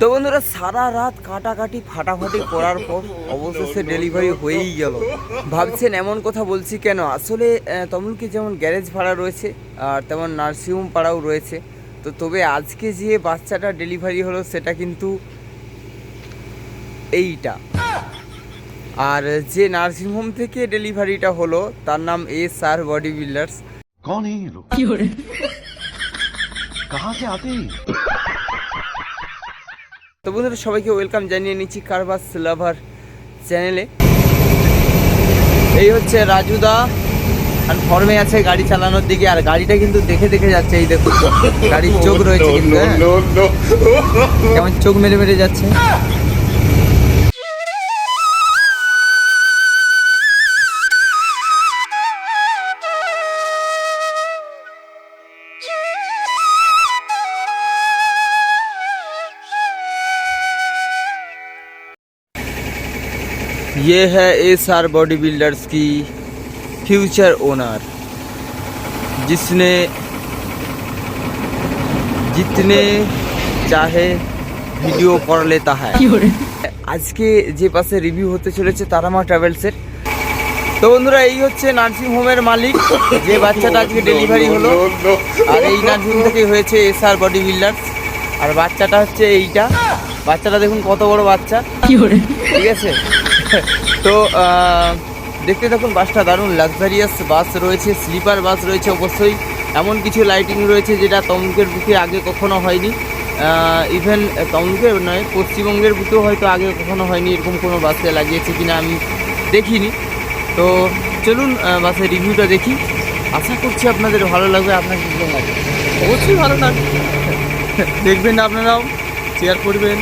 তো বন্ধুরা সারা রাত কাটাকাটি ফাটাফাটি করার পর অবশেষে ডেলিভারি হয়েই গেল। ভাবছেন এমন কথা বলছি কেন? আসলে তমলুকে যেমন গ্যারেজ ভাড়া রয়েছে আর তেমন নার্সিংহোম পাড়াও রয়েছে তো তবে আজকে যে বাচ্চাটা ডেলিভারি হলো সেটা কিন্তু এইটা। আর যে নার্সিংহোম থেকে ডেলিভারিটা হলো তার নাম এস আর বডি বিল্ডার্স কোন এই লোক কাহা সে আতে তো বন্ধুরা সবাইকে ওয়েলকাম জানিয়ে নিচ্ছি কারবাস লাভার চ্যানেলে এই হচ্ছে রাজুদা আর ফর্মে আছে গাড়ি চালানোর দিকে আর গাড়িটা কিন্তু দেখে দেখে যাচ্ছে এই দেখুন গাড়ির চোখ রয়েছে কিন্তু হ্যাঁ। কেমন চোখ মেরে মেরে যাচ্ছে ये है एस आर बॉडी बिल्डर्स की फ्यूचर ओनर जिसने जितने चाहे ভিডিও করে লেতা है আজকে যে পাশে রিভিউ হতে চলেছে তারামা ট্রাভেলসের তো বন্ধুরা এই হচ্ছে নার্সিং হোমের মালিক যে বাচ্চাটা আজকে ডেলিভারি হলো আর এই নার্সিং থেকে হয়েছে এস আর বডি বিল্ডার্স আর বাচ্চাটা হচ্ছে এইটা বাচ্চাটা দেখুন কত বড় বাচ্চা ঠিক আছে তো দেখতে দেখুন বাসটা দারুণ লাক্সারিয়াস বাস রয়েছে স্লিপার বাস রয়েছে অবশ্যই। এমন কিছু লাইটিং রয়েছে যেটা তমলুকের বুকে আগে কখনো হয়নি। ইভেন তমলুকের নয়, পশ্চিমবঙ্গের বুকেও হয়তো আগে কখনো হয়নি এরকম কোনো বাসে লাগিয়েছে কিনা আমি দেখিনি। তো, চলুন বাসের রিভিউটা দেখি। আশা করছি আপনাদের ভালো লাগবে আপনার কি কেমন লাগে অবশ্যই ভালো লাগবে। দেখবেন আপনারাও শেয়ার করবেন।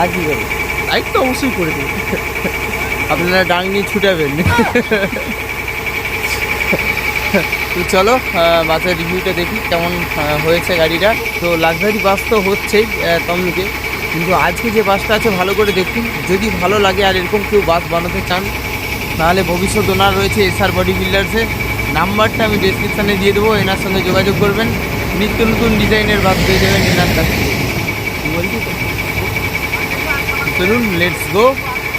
আর কি করবেন? লাইক তো অবশ্যই করে দেবেন আপনারা ডাং নিয়ে ছুটাবেন। তো চলো বাসের রিভিউটা দেখি কেমন হয়েছে গাড়িটা। তো লাক্সারি বাস তো হচ্ছেই তমলুকে। কিন্তু আজকে যে বাসটা আছে, ভালো করে দেখুন। যদি ভালো লাগে আর এরকম কেউ বাস বানাতে চান, তাহলে ভবিষ্যৎ ওনার রয়েছে এসআর বডি বিল্ডার্সের নাম্বারটা আমি ডিসক্রিপশানে দিয়ে দেবো, এনার সঙ্গে যোগাযোগ করবেন। নিত্য নতুন ডিজাইনের বাস পেয়ে যাবেন এনার কাছ থেকে। বলছি? তো? চলুন লেটস গো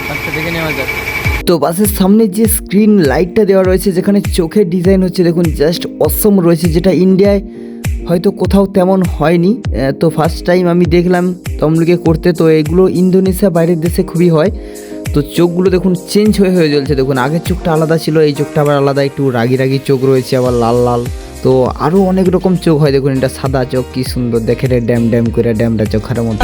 বাসটা দেখে নেওয়া যাক। তো বাসের সামনে যে স্ক্রিন লাইটটা দেওয়া রয়েছে যেখানে চোখের ডিজাইন হচ্ছে দেখুন জাস্ট অসম রয়েছে যেটা ইন্ডিয়ায় হয়তো কোথাও তেমন হয়নি। তো ফার্স্ট টাইম আমি দেখলাম তমলুকে করতে তো এগুলো ইন্দোনেশিয়া বাইরের দেশে খুবই হয়। তো চোখগুলো দেখুন চেঞ্জ হয়ে হয়ে জ্বলছে দেখুন আগের চোখটা আলাদা ছিল এই চোখটা আবার আলাদা একটু রাগি রাগি চোখ রয়েছে আবার লাল লাল। তো আরও অনেক রকম চোখ হয় দেখুন এটা সাদা চোখ কি সুন্দর দেখে রে ড্যাম ড্যাম করে ড্যামটা চোখার মতো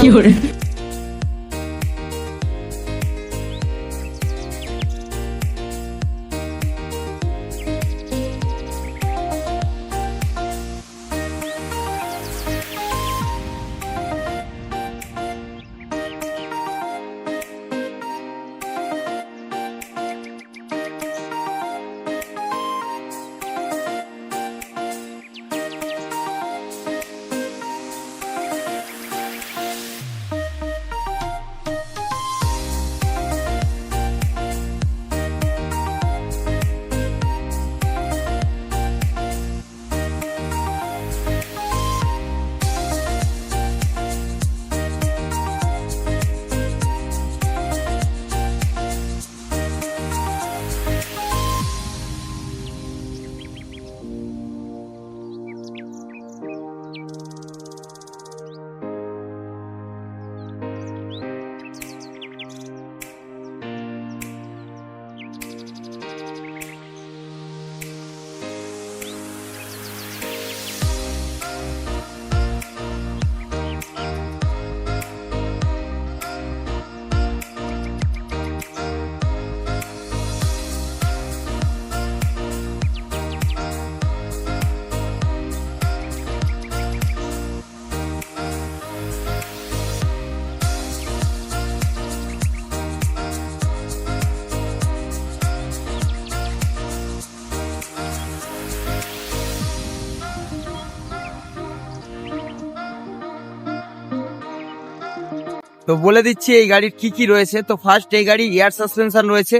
তো বলে দিচ্ছি এই গাড়ির কি কি রয়েছে? তো ফার্স্ট এই গাড়ি এয়ার সাসপেনশন রয়েছে।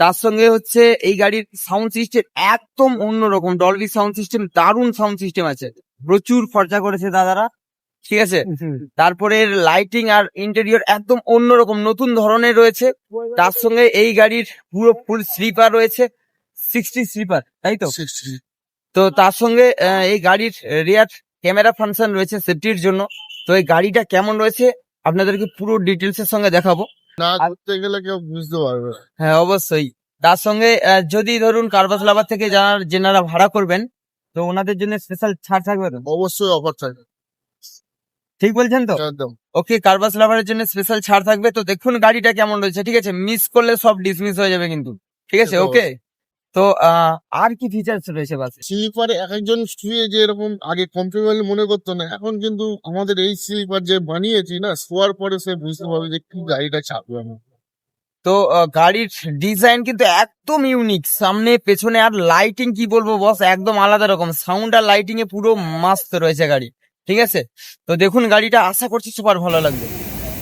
তার সঙ্গে হচ্ছে এই গাড়ির সাউন্ড সিস্টেম একদম অন্যরকম। ডলবি সাউন্ড সিস্টেম দারুণ সাউন্ড সিস্টেম আছে। প্রচুর খরচা করেছে দাদারা। ঠিক আছে? তারপরে লাইটিং আর ইন্টেরিয়র একদম অন্যরকম নতুন ধরনের রয়েছে। তার সঙ্গে এই গাড়ির পুরো ফুল স্লিপার রয়েছে। সিক্সটি স্লিপার তাই তো? তো তার সঙ্গে এই গাড়ির রিয়ার ক্যামেরা ফাংশন রয়েছে সেফটির জন্য। তো এই গাড়িটা কেমন রয়েছে? আপনাদেরকে পুরো ডিটেলস এর সঙ্গে দেখাবো। না করতে গেলে কেউ বুঝতে পারবে না। হ্যাঁ অবশ্যই। তার সঙ্গে আহ, যদি ধরুন কারবাস লাভার থেকে যারা যেনারা ভাড়া করবেন তো ওনাদের জন্য স্পেশাল ছাড় থাকবে তো? অবশ্যই অফার থাকে ঠিক বলছেন তো? একদম। ওকে কারবাস লাভারের জন্য স্পেশাল ছাড় থাকবে। তো দেখুন গাড়িটা কেমন রয়েছে ঠিক আছে? মিস করলে সব ডিসমিস হয়ে যাবে কিন্তু। ঠিক আছে ওকে তো আর কি ফিচার্স রয়েছে বাসে? স্লিপারে এক একজন শুয়ে যে এরকম আগে কমফোর্টেবল মনে করতো না এখন কিন্তু আমাদের এই স্লিপার যে বানিয়েছি না শোয়ার পরে সে বুঝতে পারবে যে কি গাড়িটা চাপবে আমার তো গাড়ির ডিজাইন কিন্তু একদম ইউনিক সামনে পেছনে আর লাইটিং কি বলব বস একদম আলাদা রকম। সাউন্ড আর লাইটিং এ পুরো মাস্ত রয়েছে গাড়ি। ঠিক আছে? তো দেখুন গাড়িটা আশা করছি সুপার ভালো লাগবে।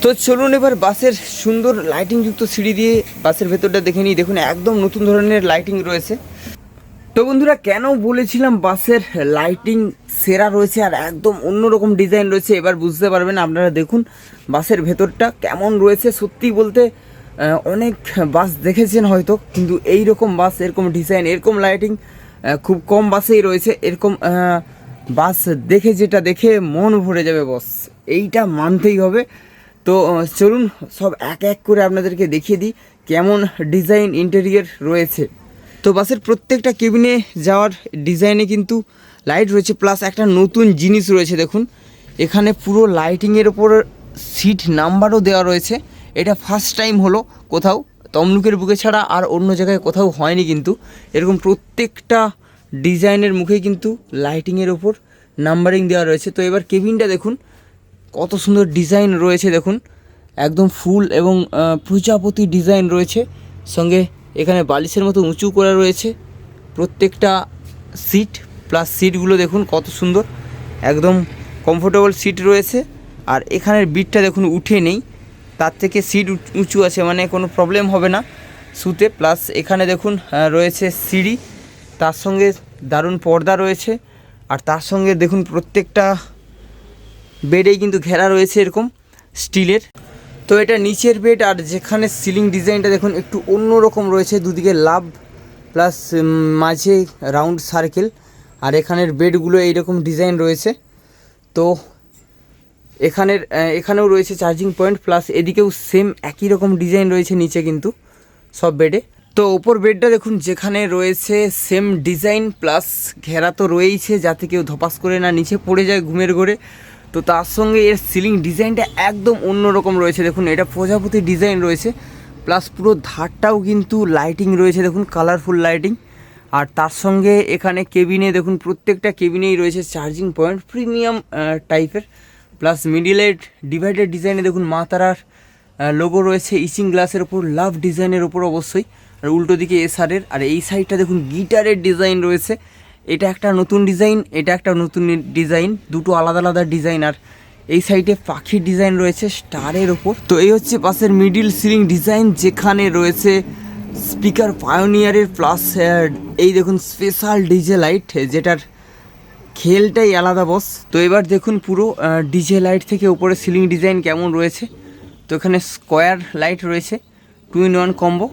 তো চলুন এবার বাসের সুন্দর লাইটিং যুক্ত সিঁড়ি দিয়ে বাসের ভেতরটা দেখে নিই। দেখুন, একদম নতুন ধরনের লাইটিং রয়েছে। তো বন্ধুরা, কেন বলেছিলাম বাসের লাইটিং সেরা রয়েছে আর একদম অন্যরকম ডিজাইন রয়েছে, এবার বুঝতে পারবেন আপনারা। দেখুন, বাসের ভেতরটা কেমন রয়েছে। সত্যি বলতে অনেক বাস দেখেছেন হয়তো, কিন্তু এই রকম বাস, এরকম ডিজাইন এরকম লাইটিং খুব কম বাসেই রয়েছে। এরকম বাস দেখে যেটা দেখে মন ভরে যাবে, বস। এইটা মানতেই হবে। তো চলুন সব এক এক করে আপনাদেরকে দেখিয়ে দিই কেমন ডিজাইন ইন্টেরিয়র রয়েছে। তো, বাসের প্রত্যেকটা কেবিনে যাওয়ার ডিজাইনে কিন্তু লাইট রয়েছে প্লাস একটা নতুন জিনিস রয়েছে, দেখুন। এখানে পুরো লাইটিংয়ের ওপর সিট নাম্বারও দেওয়া রয়েছে। এটা ফার্স্ট টাইম হলো কোথাও, তমলুকের বুকে ছাড়া আর অন্য জায়গায় কোথাও হয়নি কিন্তু। এরকম প্রত্যেকটা ডিজাইনের মুখেই কিন্তু লাইটিংয়ের ওপর নাম্বারিং দেওয়া রয়েছে। তো, এবার কেবিনটা দেখুন কত সুন্দর ডিজাইন রয়েছে দেখুন। একদম ফুল এবং প্রজাপতি ডিজাইন রয়েছে। সঙ্গে এখানে বালিশের মতো উঁচু করা রয়েছে। প্রত্যেকটা সিট প্লাস সিটগুলো দেখুন কত সুন্দর। একদম কমফোর্টেবল সিট রয়েছে। আর এখানের বিটটা দেখুন উঠে নেই। তার থেকে সিট উঁচু আছে মানে কোনো প্রবলেম হবে না। শুতে প্লাস এখানে দেখুন রয়েছে সিঁড়ি। তার সঙ্গে দারুণ পর্দা রয়েছে। আর তার সঙ্গে দেখুন প্রত্যেকটা বেডেই কিন্তু ঘেরা রয়েছে এরকম স্টিলের। তো এটা নিচের বেড আর যেখানে সিলিং ডিজাইনটা দেখুন একটু অন্য রকম রয়েছে, দুদিকে লাভ প্লাস মাঝে রাউন্ড সার্কেল। আর এখানের বেডগুলো এইরকম ডিজাইন রয়েছে। তো এখানের এখানেও রয়েছে চার্জিং পয়েন্ট, প্লাস এদিকেও সেম একই রকম ডিজাইন রয়েছে নিচে কিন্তু সব বেডে। তো ওপর বেডটা দেখুন, যেখানে রয়েছে সেম ডিজাইন, প্লাস ঘেরা তো রয়েইছে, যাতে কেউ ধপাস করে না, নিচে পড়ে যায় ঘুমের ঘরে। তো তার সঙ্গে এর সিলিং ডিজাইনটা একদম অন্যরকম রয়েছে। দেখুন, এটা প্রজাপতি ডিজাইন রয়েছে। প্লাস পুরো ধারটাও কিন্তু লাইটিং রয়েছে। দেখুন কালারফুল লাইটিং আর তার সঙ্গে এখানে কেবিনে দেখুন, প্রত্যেকটা কেবিনেই রয়েছে চার্জিং পয়েন্ট প্রিমিয়াম টাইপের প্লাস মিডিলের ডিভাইডেড ডিজাইনে দেখুন, মা তারার লোগো রয়েছে। ইচিং গ্লাসের ওপর লাভ ডিজাইনের ওপর অবশ্যই। আর উল্টো দিকে এসআরের আর এই সাইডটা দেখুন গিটারের ডিজাইন রয়েছে। এটা একটা নতুন ডিজাইন, এটা একটা নতুন ডিজাইন, দুটো আলাদা আলাদা ডিজাইন, আর এই সাইডে পাখির ডিজাইন রয়েছে স্টারের ওপর। তো এই হচ্ছে পাশের মিডিল সিলিং ডিজাইন যেখানে রয়েছে স্পিকার পায়োনিয়ারের প্লাস এই দেখুন স্পেশাল ডিজে লাইট যেটার খেলটাই আলাদা বস তো এবার দেখুন পুরো ডিজে লাইট থেকে উপরে সিলিং ডিজাইন কেমন রয়েছে। তো এখানে স্কোয়ার লাইট রয়েছে টু ইন ওয়ান কম্বো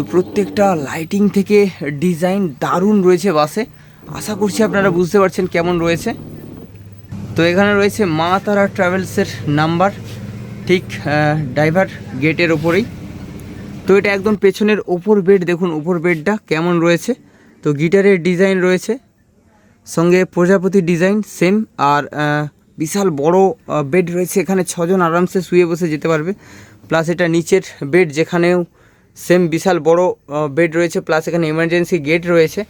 তো প্রত্যেকটা লাইটিং থেকে ডিজাইন দারুণ রয়েছে বাসে আশা করছি আপনারা বুঝতে পারছেন কেমন রয়েছে। তো এখানে রয়েছে মা তারা ট্রাভেলসের নাম্বার ঠিক ড্রাইভার গেটের ওপরেই। তো এটা একদম পেছনের ওপর বেড দেখুন ওপর বেডটা কেমন রয়েছে। তো গিটারের ডিজাইন রয়েছে, সঙ্গে প্রজাপতি ডিজাইন সেম আর বিশাল বড় বেড রয়েছে। এখানে ছজন আরামসে শুয়ে বসে যেতে পারবে। প্লাস এটা নিচের বেড যেখানেও সেম বিশাল বড় বেড রয়েছে প্লাস এখানে এমার্জেন্সি গেট রয়েছে।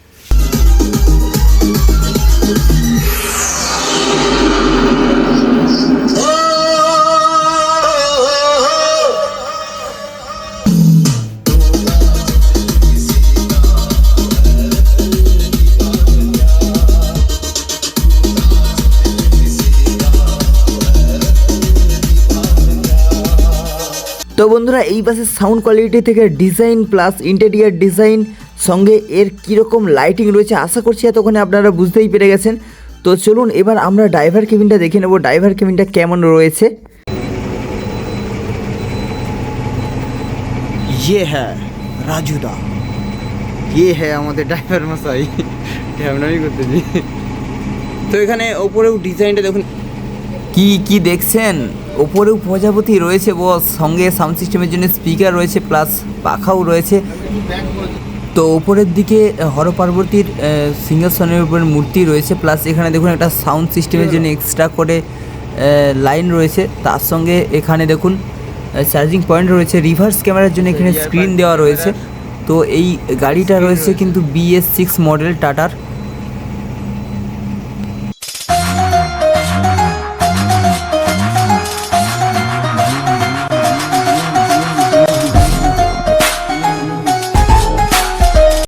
তো বন্ধুরা এই বাসের সাউন্ড কোয়ালিটি থেকে ডিজাইন প্লাস ইন্টেরিয়ার ডিজাইন সঙ্গে এর কীরকম লাইটিং রয়েছে আশা করছি এতক্ষণে আপনারা বুঝতেই পেরে গেছেন তো চলুন এবার আমরা ড্রাইভার কেবিনটা দেখে নেব ড্রাইভার কেবিনটা কেমন রয়েছে ये है রাজুদা ये है আমাদের ড্রাইভার মশাই ক্যামেরাই করতেছি তো এখানে ওপরেও ডিজাইনটা দেখুন কি কি দেখছেন ওপরেও প্রজাপতি রয়েছে বস সঙ্গে সাউন্ড সিস্টেমের জন্য স্পিকার রয়েছে প্লাস পাখাও রয়েছে। তো ওপরের দিকে হর পার্বতীর সিংহাসনের উপর মূর্তি রয়েছে প্লাস এখানে দেখুন একটা সাউন্ড সিস্টেমের জন্য এক্সট্রা করে লাইন রয়েছে। তার সঙ্গে এখানে দেখুন চার্জিং পয়েন্ট রয়েছে রিভার্স ক্যামেরার জন্য এখানে স্ক্রিন দেওয়া রয়েছে। তো এই গাড়িটা রয়েছে কিন্তু বিএস সিক্স মডেল টাটার